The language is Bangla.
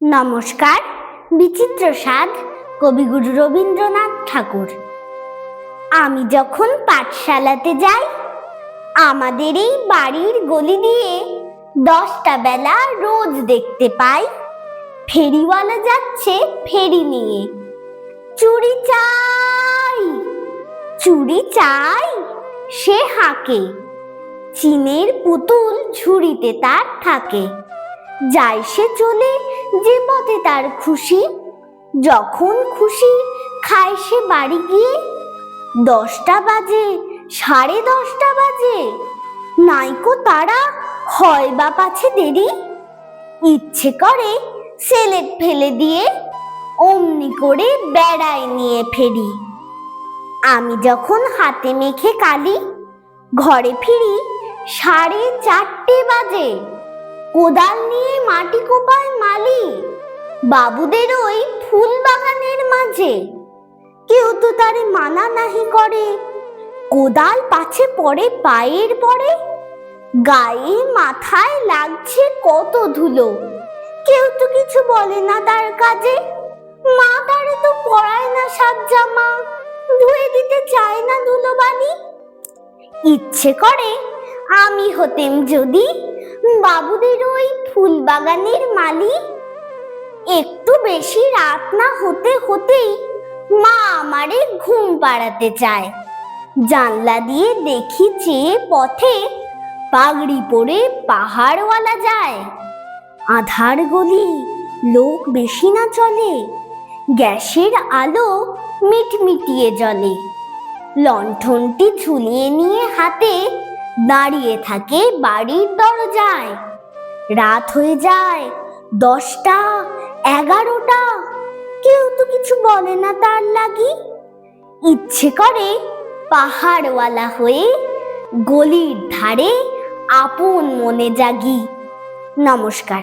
নমস্কার, বিচিত্র স্বাদ, কবিগুরু রবীন্দ্রনাথ ঠাকুর। আমি যখন পাঠশালাতে যাই, আমাদের এই বাড়ির গলি দিয়ে দশটা বেলা রোজ দেখতে পাই, ফেরিওয়ালা যাচ্ছে ফেরি নিয়ে। চুরি চাই চুরি চাই, সে হাঁকে। চিনের পুতুল ঝুড়িতে তার থাকে। যায় সে চলে যে পথে তার খুশি, যখন খুশি খায় সে বাড়ি গিয়ে, দশটা বাজে, সাড়ে দশটা বাজে, নাইকো তারা হয় বা পাছে দেরি, ইচ্ছে করে সেলেট ফেলে দিয়ে অমনি করে বেড়ায় নিয়ে ফেরি। আমি যখন হাতে মেখে কালি, ঘরে ফিরি সাড়ে চারটে বাজে। কোদাল নিয়ে মাটি কোপায় মালি। বাবুদের ওই ফুল বাগানের মাঝে। কেউ তো তারে মানা নাহি করে। কোদাল পাছে পড়ে পায়ের পরে। গায়ে মাথায় লাগছে কত ধুলো। কেউ তো কিছু বলে না তার কাজে। মা তারে তো পড়ায় না সাত জামা। ধুয়ে দিতে চায় না ধুলো বালি ইচ্ছে করে আমি হতেম যদি বাবুদের ওই ফুল বাগানের মালি একটু বেশি রাত না হতে হতেই মা আমারে ঘুম পাড়াতে চায়। জানলা দিয়ে দেখি যে পথে পাগড়ি পরে পাহাড়ওয়ালা যায়। আধার গলি, লোক বেশি না চলে, গ্যাসের আলো মিটমিটিয়ে জ্বলে। লণ্ঠনটি ঝুলিয়ে নিয়ে হাতে দাঁড়িয়ে থাকে বাড়ির দরজায়। রাত হয়ে যায়, দশটা, এগারোটা। কেউ তো কিছু বলে না তার লাগি। ইচ্ছে করে পাহাড়ওয়ালা হয়ে গলির ধারে আপন মনে জাগি। নমস্কার।